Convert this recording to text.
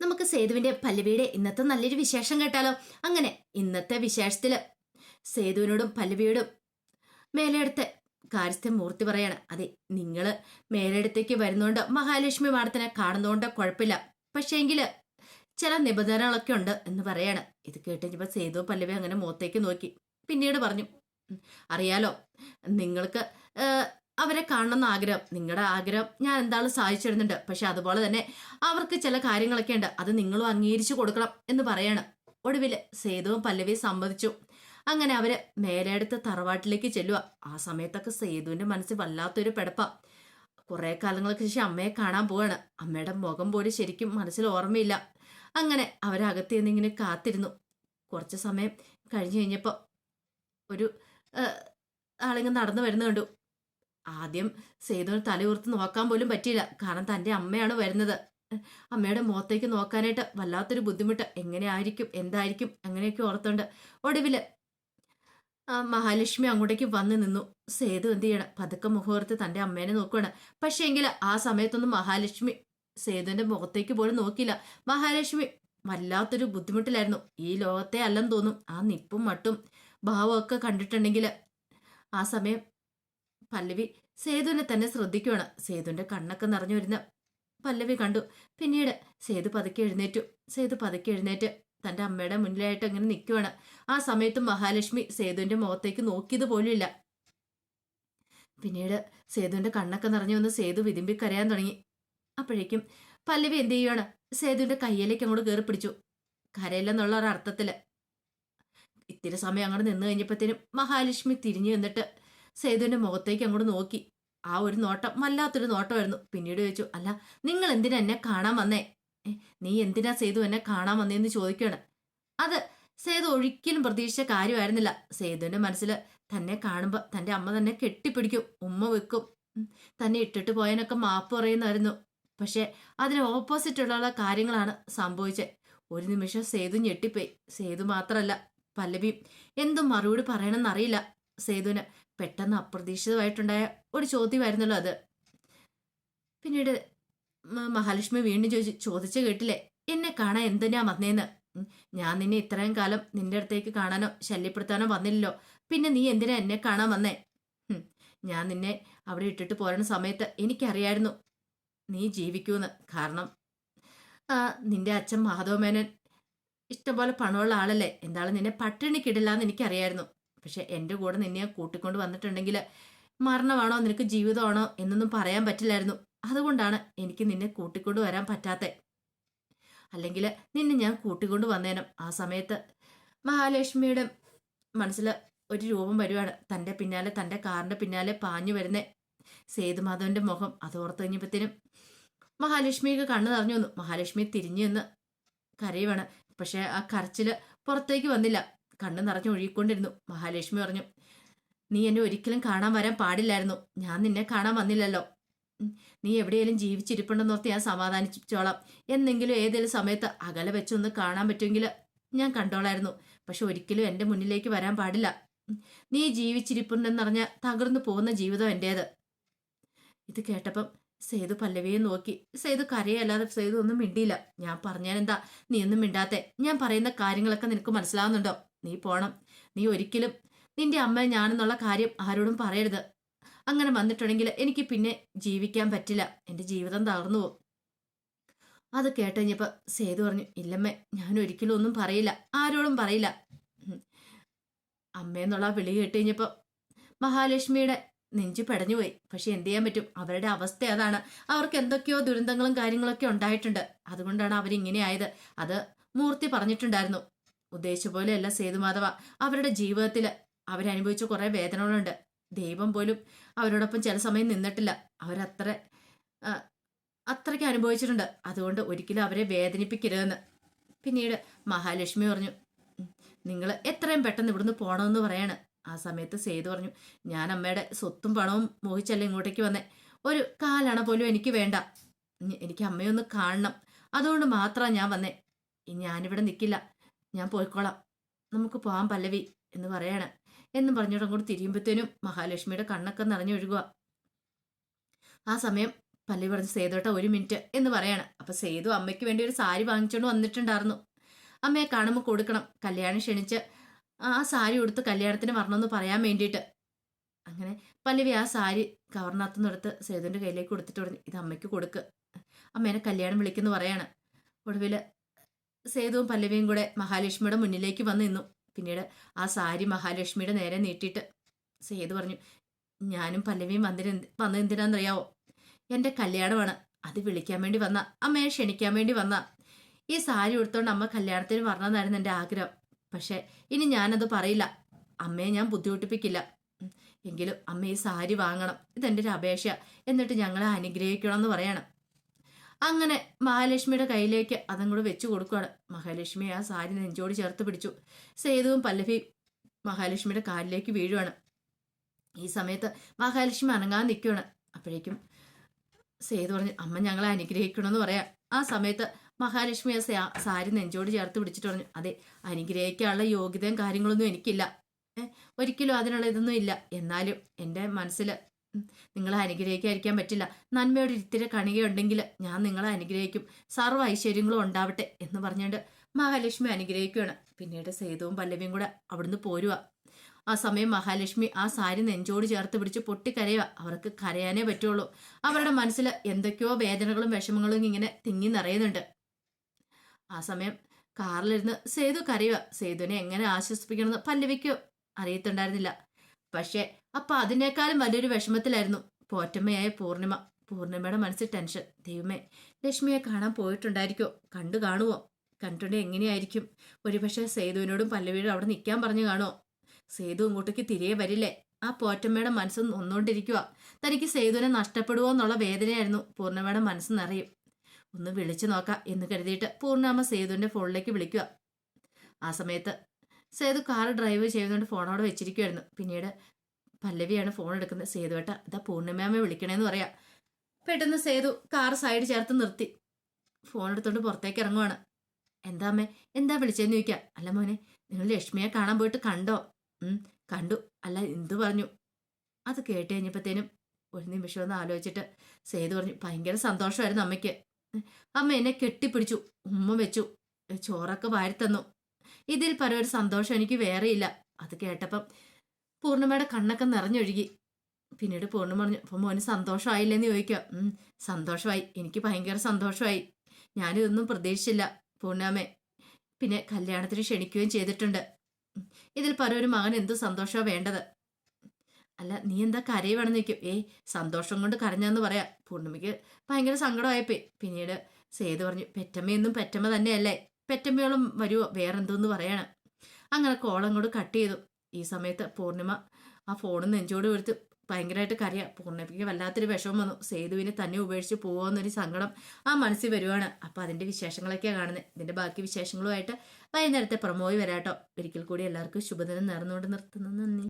നമുക്ക് സേതുവിന്റെ പല്ലവിയുടെ ഇന്നത്തെ നല്ലൊരു വിശേഷം കേട്ടാലോ? അങ്ങനെ ഇന്നത്തെ വിശേഷത്തിൽ സേതുവിനോടും പല്ലവിയോടും മേലെടുത്ത് കാര്യസ്ഥ മൂർത്തി പറയാണ് അതെ നിങ്ങൾ മേലെടുത്തേക്ക് വരുന്നോണ്ട് മഹാലക്ഷ്മി മാഡത്തിനെ കാണുന്നോണ്ട് കുഴപ്പമില്ല പക്ഷേങ്കിൽ ചില നിബന്ധനകളൊക്കെ ഉണ്ട് എന്ന് പറയാണ്. ഇത് കേട്ടിപ്പോ സേതു പല്ലവി അങ്ങനെ മുഖത്തേക്ക് നോക്കി. പിന്നീട് പറഞ്ഞു അറിയാലോ നിങ്ങൾക്ക് അവരെ കാണണമെന്ന് ആഗ്രഹം. നിങ്ങളുടെ ആഗ്രഹം ഞാൻ എന്തായാലും സാധിച്ചിരുന്നുണ്ട്. പക്ഷെ അതുപോലെ തന്നെ അവർക്ക് ചില കാര്യങ്ങളൊക്കെ ഉണ്ട്. അത് നിങ്ങളും അംഗീകരിച്ചു കൊടുക്കണം എന്ന് പറയാണ്. ഒടുവിൽ സേതുവും പല്ലവിയും സമ്മതിച്ചു. അങ്ങനെ അവർ മേലെടുത്ത് തറവാട്ടിലേക്ക് ചെല്ലുക ആ സമയത്തൊക്കെ സേതുവിന്റെ മനസ്സിൽ വല്ലാത്തൊരു പെടപ്പ. കുറെ കാലങ്ങൾക്ക് ശേഷം അമ്മയെ കാണാൻ പോവാണ്. അമ്മയുടെ മുഖം പോലും ശരിക്കും മനസ്സിൽ ഓർമ്മയില്ല. അങ്ങനെ അവരകത്ത് നിന്ന് ഇങ്ങനെ കാത്തിരുന്നു. കുറച്ച് സമയം കഴിഞ്ഞു കഴിഞ്ഞപ്പോൾ ഒരു ആളിങ്ങനെ നടന്നു വരുന്ന കണ്ടു. ആദ്യം സേതുവിന് തലയുർത്ത് നോക്കാൻ പോലും പറ്റിയില്ല. കാരണം തന്റെ അമ്മയാണ് വരുന്നത്. അമ്മയുടെ മുഖത്തേക്ക് നോക്കാനായിട്ട് വല്ലാത്തൊരു ബുദ്ധിമുട്ട്. എങ്ങനെയായിരിക്കും? എന്തായിരിക്കും? അങ്ങനെയൊക്കെ ഓർത്തുണ്ട് ഒടുവിൽ മഹാലക്ഷ്മി അങ്ങോട്ടേക്ക് വന്ന് നിന്നു. സേതു എന്ത് ചെയ്യണം? പതുക്കെ മുഖോർത്ത് തന്റെ അമ്മേനെ നോക്കുകയാണ് പക്ഷേ എങ്കിൽ ആ സമയത്തൊന്നും മഹാലക്ഷ്മി സേതുവിന്റെ മുഖത്തേക്ക് പോലും നോക്കിയില്ല. മഹാലക്ഷ്മി വല്ലാത്തൊരു ബുദ്ധിമുട്ടിലായിരുന്നു. ഈ ലോകത്തെ അല്ലെന്ന് തോന്നും. ആ നിപ്പും മട്ടും ഭാവമൊക്കെ കണ്ടിട്ടുണ്ടെങ്കിൽ ആ സമയം പല്ലവി സേതുവിനെ തന്നെ ശ്രദ്ധിക്കുകയാണ് സേതുവിന്റെ കണ്ണൊക്കെ നിറഞ്ഞു വരുന്ന പല്ലവി കണ്ടു. പിന്നീട് സേതു പതുക്കെ എഴുന്നേറ്റു. സേതു പതുക്കെ എഴുന്നേറ്റ് തന്റെ അമ്മയുടെ മുന്നിലായിട്ട് അങ്ങനെ നിൽക്കുവാണ് ആ സമയത്ത് മഹാലക്ഷ്മി സേതുവിന്റെ മുഖത്തേക്ക് നോക്കിയത് പോലുമില്ല പിന്നീട് സേതുവിന്റെ കണ്ണൊക്കെ നിറഞ്ഞു വന്ന് സേതു വിതുമ്പി കരയാൻ തുടങ്ങി. അപ്പോഴേക്കും പല്ലവി എന്ത് ചെയ്യുവാണ്? സേതുവിന്റെ കയ്യിലേക്ക് അങ്ങോട്ട് കയറി പിടിച്ചു. കരയില്ലെന്നുള്ള ഒരർത്ഥത്തിൽ ഇത്തിരി സമയം അങ്ങോട്ട് നിന്ന് കഴിഞ്ഞപ്പോഴത്തേനും മഹാലക്ഷ്മി തിരിഞ്ഞു നിന്നിട്ട് സേതുവിന്റെ മുഖത്തേക്ക് അങ്ങോട്ട് നോക്കി. ആ ഒരു നോട്ടം വല്ലാത്തൊരു നോട്ടമായിരുന്നു. പിന്നീട് ചോദിച്ചു അല്ല നിങ്ങൾ എന്തിനാ എന്നെ കാണാൻ വന്നേ? നീ എന്തിനാ സേതു എന്നെ കാണാൻ വന്നേന്ന് ചോദിക്കുകയാണ്? അത് സേതു ഒരിക്കലും പ്രതീക്ഷിച്ച കാര്യമായിരുന്നില്ല. സേതുവിന്റെ മനസ്സിൽ തന്നെ കാണുമ്പോൾ തന്റെ അമ്മ തന്നെ കെട്ടിപ്പിടിക്കും ഉമ്മ വെക്കും. തന്നെ ഇട്ടിട്ട് പോയതിനൊക്കെ മാപ്പ് പറയുന്നായിരുന്നു പക്ഷെ അതിന് ഓപ്പോസിറ്റ് ഉള്ള കാര്യങ്ങളാണ് സംഭവിച്ചത് ഒരു നിമിഷം സേതു ഞെട്ടിപ്പോയി. സേതു മാത്രമല്ല പല്ലവിയും എന്തും മറുപടി പറയണമെന്നറിയില്ല. സേതുവിന് പെട്ടെന്ന് അപ്രതീക്ഷിതമായിട്ടുണ്ടായ ഒരു ചോദ്യമായിരുന്നല്ലോ അത്. പിന്നീട് മഹാലക്ഷ്മി വീണ്ടും ചോദിച്ചു ചോദിച്ചു കേട്ടില്ലേ എന്നെ കാണാൻ എന്തിനാ വന്നേന്ന്? ഞാൻ നിന്നെ ഇത്രയും കാലം നിന്റെ അടുത്തേക്ക് കാണാനോ ശല്യപ്പെടുത്താനോ വന്നില്ലല്ലോ. പിന്നെ നീ എന്തിനാ എന്നെ കാണാൻ വന്നേ? ഞാൻ നിന്നെ അവിടെ ഇട്ടിട്ട് പോരണ സമയത്ത് എനിക്കറിയായിരുന്നു നീ ജീവിക്കൂന്ന്. കാരണം നിന്റെ അച്ഛൻ മാധവമേനൻ ഇഷ്ടംപോലെ പണമുള്ള ആളല്ലേ. എന്താണ് നിന്നെ പട്ടിണിക്കിടില്ല എന്ന് എനിക്കറിയായിരുന്നു. പക്ഷെ എന്റെ കൂടെ നിന്നെ കൂട്ടിക്കൊണ്ട് വന്നിട്ടുണ്ടെങ്കിൽ മരണമാണോ നിനക്ക് ജീവിതമാണോ എന്നൊന്നും പറയാൻ പറ്റില്ലായിരുന്നു. അതുകൊണ്ടാണ് എനിക്ക് നിന്നെ കൂട്ടിക്കൊണ്ട് വരാൻ പറ്റാത്തെ അല്ലെങ്കിൽ നിന്നെ ഞാൻ കൂട്ടിക്കൊണ്ട് വന്നേനും. ആ സമയത്ത് മഹാലക്ഷ്മിയുടെ മനസ്സിൽ ഒരു രൂപം വരുവാണ്. തന്റെ പിന്നാലെ തന്റെ കാറിന്റെ പിന്നാലെ പാഞ്ഞു വരുന്നേ സേതുമാധവന്റെ മുഖം. അത് ഓർത്ത് കഴിഞ്ഞപ്പോഴത്തേനും മഹാലക്ഷ്മിക്ക് കണ്ണു നിറഞ്ഞു വന്നു. മഹാലക്ഷ്മി തിരിഞ്ഞു നിന്ന് കരയുവാണ്. പക്ഷേ ആ കരച്ചിൽ പുറത്തേക്ക് വന്നില്ല. കണ്ണു നിറഞ്ഞു ഒഴുകിക്കൊണ്ടിരുന്നു. മഹാലക്ഷ്മി പറഞ്ഞു നീ എന്നെ ഒരിക്കലും കാണാൻ വരാൻ പാടില്ലായിരുന്നു. ഞാൻ നിന്നെ കാണാൻ വന്നില്ലല്ലോ. നീ എവിടെയെങ്കിലും ജീവിച്ചിരിപ്പുണ്ടെന്നോർത്ത് ഞാൻ സമാധാനിച്ചോളാം. എന്നെങ്കിലും ഏതെങ്കിലും സമയത്ത് അകലെ വെച്ചൊന്ന് കാണാൻ പറ്റുമെങ്കിൽ ഞാൻ കണ്ടോളായിരുന്നു. പക്ഷെ ഒരിക്കലും എന്റെ മുന്നിലേക്ക് വരാൻ പാടില്ല. നീ ജീവിച്ചിരിപ്പുണ്ടെന്നറിഞ്ഞ തകർന്നു പോകുന്ന ജീവിതം എന്റേത് ഇത് കേട്ടപ്പം സേതു പല്ലവിയെ നോക്കി. സേതു കരയല്ലാതെ സേതു ഒന്നും മിണ്ടിയില്ല. ഞാൻ പറഞ്ഞാലെന്താ? നീ ഒന്നും മിണ്ടാത്തെ. ഞാൻ പറയുന്ന കാര്യങ്ങളൊക്കെ നിനക്ക് മനസ്സിലാവുന്നുണ്ടോ? നീ പോണം. നീ ഒരിക്കലും നിന്റെ അമ്മ ഞാനെന്നുള്ള കാര്യം ആരോടും പറയരുത്. അങ്ങനെ വന്നിട്ടുണ്ടെങ്കിൽ എനിക്ക് പിന്നെ ജീവിക്കാൻ പറ്റില്ല. എന്റെ ജീവിതം തകർന്നു പോകും. അത് കേട്ടുകഴിഞ്ഞപ്പോൾ സേതു പറഞ്ഞു ഇല്ലമ്മേ ഞാൻ ഒരിക്കലും ഒന്നും പറയില്ല. ആരോടും പറയില്ല. അമ്മയെന്നുള്ള വിളി കേട്ട് കഴിഞ്ഞപ്പോൾ മഹാലക്ഷ്മിയുടെ നെഞ്ചു പെടഞ്ഞുപോയി. പക്ഷെ എന്ത് ചെയ്യാൻ പറ്റും? അവരുടെ അവസ്ഥ അതാണ്. അവർക്ക് എന്തൊക്കെയോ ദുരന്തങ്ങളും കാര്യങ്ങളൊക്കെ ഉണ്ടായിട്ടുണ്ട്. അതുകൊണ്ടാണ് അവരിങ്ങനെ ആയത് അത് മൂർത്തി പറഞ്ഞിട്ടുണ്ടായിരുന്നു. ഉദ്ദേശിച്ച പോലെയല്ല സേതുമാധവ അവരുടെ ജീവിതത്തിൽ അവരനുഭവിച്ച കുറേ വേദനകളുണ്ട്. ദൈവം പോലും അവരോടൊപ്പം ചില സമയം നിന്നിട്ടില്ല. അവരത്ര അത്രയ്ക്ക് അനുഭവിച്ചിട്ടുണ്ട്. അതുകൊണ്ട് ഒരിക്കലും അവരെ വേദനിപ്പിക്കരുതെന്ന്. പിന്നീട് മഹാലക്ഷ്മി പറഞ്ഞു നിങ്ങൾ എത്രയും പെട്ടെന്ന് ഇവിടുന്ന് പോകണമെന്ന് പറയാണ്. ആ സമയത്ത് സേതു പറഞ്ഞു ഞാൻ അമ്മയുടെ സ്വത്തും പണവും മോഹിച്ചല്ല ഇങ്ങോട്ടേക്ക് വന്നേ. ഒരു കാലണ പോലും എനിക്ക് വേണ്ട. എനിക്ക് അമ്മയൊന്ന് കാണണം. അതുകൊണ്ട് മാത്രമാണ് ഞാൻ വന്നേ. ഞാനിവിടെ നിൽക്കില്ല ഞാൻ പോയിക്കോളാം. നമുക്ക് പോകാൻ പല്ലവി എന്ന് പറയാണ്. എന്ന് പറഞ്ഞിട്ട് അങ്ങോട്ട് തിരിയുമ്പോഴത്തേനും മഹാലക്ഷ്മിയുടെ കണ്ണൊക്കെ നിറഞ്ഞൊഴുകുക ആ സമയം പല്ലവി പറഞ്ഞു സേതുട്ട ഒരു മിനിറ്റ് എന്ന് പറയാണ്. അപ്പൊ സേതു അമ്മയ്ക്ക് വേണ്ടി ഒരു സാരി വാങ്ങിച്ചുകൊണ്ട് വന്നിട്ടുണ്ടായിരുന്നു. അമ്മയെ കാണുമ്പോൾ കൊടുക്കണം. കല്യാണം ക്ഷണിച്ച് ആ സാരി ഉടുത്ത് കല്യാണത്തിന് വരണമെന്ന് പറയാൻ വേണ്ടിയിട്ട്. അങ്ങനെ പല്ലവി ആ സാരി കവർണത്തുനിന്ന് എടുത്ത് സേതുവിന്റെ കയ്യിലേക്ക് കൊടുത്തിട്ട് പറഞ്ഞു ഇത് അമ്മയ്ക്ക് കൊടുക്ക്. അമ്മേനെ കല്യാണം വിളിക്കുന്നു പറയാണ്. ഒടുവിൽ സേതുവും പല്ലവിയും കൂടെ മഹാലക്ഷ്മിയുടെ മുന്നിലേക്ക് വന്നു നിന്നു. പിന്നീട് ആ സാരി മഹാലക്ഷ്മിയുടെ നേരെ നീട്ടിയിട്ട് സേതു പറഞ്ഞു ഞാനും പല്ലവിയും വന്നിരുന്ന് വന്നത് എന്തിനാണെന്നറിയാവോ എന്റെ കല്യാണമാണ്. അത് വിളിക്കാൻ വേണ്ടി വന്ന അമ്മയെ ക്ഷണിക്കാൻ വേണ്ടി വന്ന. ഈ സാരി ഉടുത്തോണ്ട് അമ്മ കല്യാണത്തിന് വരണമെന്നായിരുന്നു എന്റെ ആഗ്രഹം. പക്ഷേ ഇനി ഞാനത് പറയില്ല. അമ്മയെ ഞാൻ ബുദ്ധിമുട്ടിപ്പിക്കില്ല. എങ്കിലും അമ്മ ഈ സാരി വാങ്ങണം. ഇതെന്റെ ഒരു അപേക്ഷ എന്നിട്ട് ഞങ്ങളെ അനുഗ്രഹിക്കണം എന്ന് പറയണം. അങ്ങനെ മഹാലക്ഷ്മിയുടെ കയ്യിലേക്ക് അതും കൂടെ വെച്ചു കൊടുക്കുകയാണ് മഹാലക്ഷ്മി ആ സാരി നെഞ്ചോട് ചേർത്ത് പിടിച്ചു. സേതുവും പല്ലവിയും മഹാലക്ഷ്മിയുടെ കാലിലേക്ക് വീഴുവാണ്. ഈ സമയത്ത് മഹാലക്ഷ്മി അനങ്ങാൻ നിൽക്കുകയാണ് അപ്പോഴേക്കും സേതു പറഞ്ഞു അമ്മ ഞങ്ങളെ അനുഗ്രഹിക്കണമെന്ന് പറയാം. ആ സമയത്ത് മഹാലക്ഷ്മി ആ സാരി നെഞ്ചോട് ചേർത്ത് പിടിച്ചിട്ട് പറഞ്ഞു അതെ അനുഗ്രഹിക്കാനുള്ള യോഗ്യതയും കാര്യങ്ങളൊന്നും എനിക്കില്ല. ഒരിക്കലും അതിനുള്ള ഇതൊന്നും ഇല്ല. എന്നാലും എന്റെ മനസ്സിൽ നിങ്ങളെ അനുഗ്രഹിക്കാതിരിക്കാൻ പറ്റില്ല. നന്മയോട് ഇത്തിരി കണികയുണ്ടെങ്കിൽ ഞാൻ നിങ്ങളെ അനുഗ്രഹിക്കും. സർവ ഐശ്വര്യങ്ങളും ഉണ്ടാവട്ടെ എന്ന് പറഞ്ഞുകൊണ്ട് മഹാലക്ഷ്മി അനുഗ്രഹിക്കുകയാണ്. പിന്നീട് സേതുവും പല്ലവിയും കൂടെ അവിടുന്ന് പോരുക ആ സമയം മഹാലക്ഷ്മി ആ സാരി നെഞ്ചോട് ചേർത്ത് പിടിച്ച് പൊട്ടിക്കരയുക അവർക്ക് കരയാനേ പറ്റുള്ളൂ. അവരുടെ മനസ്സിൽ എന്തൊക്കെയോ വേദനകളും വിഷമങ്ങളും ഇങ്ങനെ തിങ്ങി നിറയുന്നുണ്ട്. ആ സമയം കാറിലിരുന്ന് സേതു കരയുക സേതുവിനെ എങ്ങനെ ആശ്വസിപ്പിക്കണമെന്ന് പല്ലവിക്ക് അറിയത്തുണ്ടായിരുന്നില്ല. പക്ഷേ അപ്പൊ അതിനേക്കാളും വലിയൊരു വിഷമത്തിലായിരുന്നു പോറ്റമ്മയായ പൂർണിമ. പൂർണിമയുടെ മനസ്സിൽ ടെൻഷൻ. ദൈവമേ ലക്ഷ്മിയെ കാണാൻ പോയിട്ടുണ്ടായിരിക്കോ? കണ്ടു കാണുമോ കണ്ടിട്ടുണ്ടെങ്കിൽ എങ്ങനെയായിരിക്കും? ഒരുപക്ഷെ സേതുവിനോടും പല്ലവീടും അവിടെ നിൽക്കാൻ പറഞ്ഞു കാണുമോ സേതു ഇങ്ങോട്ടേക്ക് തിരികെ വരില്ലേ? ആ പോറ്റമ്മയുടെ മനസ്സ് നൊന്നുകൊണ്ടിരിക്കുക തനിക്ക് സേതുവിനെ നഷ്ടപ്പെടുവോ എന്നുള്ള വേദനയായിരുന്നു പൂർണിമയുടെ മനസ്സ് നിറയും. ഒന്ന് വിളിച്ചു നോക്കാം എന്ന് കരുതിയിട്ട് പൂർണാമ സേതുവിന്റെ ഫോണിലേക്ക് വിളിക്കുക ആ സമയത്ത് സേതു കാർ ഡ്രൈവ് ചെയ്യുന്നതുകൊണ്ട് അവിടെ വെച്ചിരിക്കുമായിരുന്നു പിന്നീട് പല്ലവിയാണ് ഫോൺ എടുക്കുന്നത്. സേതുവേട്ട ഇതാ പൂർണിമയെ വിളിക്കണേന്ന് പറയാം. പെട്ടെന്ന് സേതു കാർ സൈഡ് ചേർത്ത് നിർത്തി. ഫോൺ എടുത്തോണ്ട് പുറത്തേക്ക് ഇറങ്ങുവാണ്. എന്താ അമ്മേ എന്താ വിളിച്ചതെന്ന് ചോദിക്കാം. അല്ല മോനെ നിങ്ങൾ ലക്ഷ്മിയെ കാണാൻ പോയിട്ട് കണ്ടോ? കണ്ടു. അല്ല എന്തു പറഞ്ഞു? അത് കേട്ട് കഴിഞ്ഞപ്പോഴത്തേനും ഒരു നിമിഷം ഒന്ന് ആലോചിച്ചിട്ട് സേതു പറഞ്ഞു ഭയങ്കര സന്തോഷമായിരുന്നു അമ്മയ്ക്ക്. അമ്മ എന്നെ കെട്ടിപ്പിടിച്ചു ഉമ്മ വെച്ചു ചോറൊക്കെ വാരിത്തന്നു. ഇതിൽ പല ഒരു സന്തോഷം എനിക്ക് വേറെയില്ല അത് കേട്ടപ്പം പൂർണിമയുടെ കണ്ണൊക്കെ നിറഞ്ഞൊഴുകി. പിന്നീട് പൂർണിമ പറഞ്ഞു അപ്പം മോന് സന്തോഷമായില്ലെന്ന് ചോദിക്കുക സന്തോഷമായി. എനിക്ക് ഭയങ്കര സന്തോഷമായി. ഞാനിതൊന്നും പ്രതീക്ഷിച്ചില്ല പൂർണാമേ പിന്നെ കല്യാണത്തിന് ക്ഷണിക്കുകയും ചെയ്തിട്ടുണ്ട്. ഇതിൽ പല ഒരു മകൻ എന്ത് സന്തോഷമാണ് വേണ്ടത്? അല്ല നീ എന്താ കരയുവാണെന്ന് നിൽക്കും ഏയ് സന്തോഷം കൊണ്ട് കരഞ്ഞെന്ന് പറയാം. പൂർണിമയ്ക്ക് ഭയങ്കര സങ്കടമായപ്പോയി പിന്നീട് സേതു പറഞ്ഞു പെറ്റമ്മയൊന്നും പെറ്റമ്മ തന്നെയല്ലേ. പെറ്റമ്മയോളം വരുമോ വേറെന്തോന്ന് പറയാണ്. അങ്ങനെ കോളം കൂടെ കട്ട് ചെയ്തു. ഈ സമയത്ത് പൂർണിമ ആ ഫോൺ നെഞ്ചോട് എടുത്ത് ഭയങ്കരമായിട്ട് കരയാം. പൂർണിമയ്ക്ക് വല്ലാത്തൊരു വിഷമം വന്നു. സേതുവിനെ തന്നെ ഉപേക്ഷിച്ച് പോകുമെന്നൊരു സങ്കടം ആ മനസ്സിൽ വരുവാണ്. അപ്പോൾ അതിന്റെ വിശേഷങ്ങളൊക്കെയാണ് കാണുന്നത് ഇതിന്റെ ബാക്കി വിശേഷങ്ങളുമായിട്ട് വൈകുന്നേരത്തെ പ്രമോയി വരാട്ടോ. ഒരിക്കൽ കൂടി എല്ലാവർക്കും ശുഭദിനം നേർന്നുകൊണ്ട് നിർത്തുന്നു. നന്ദി.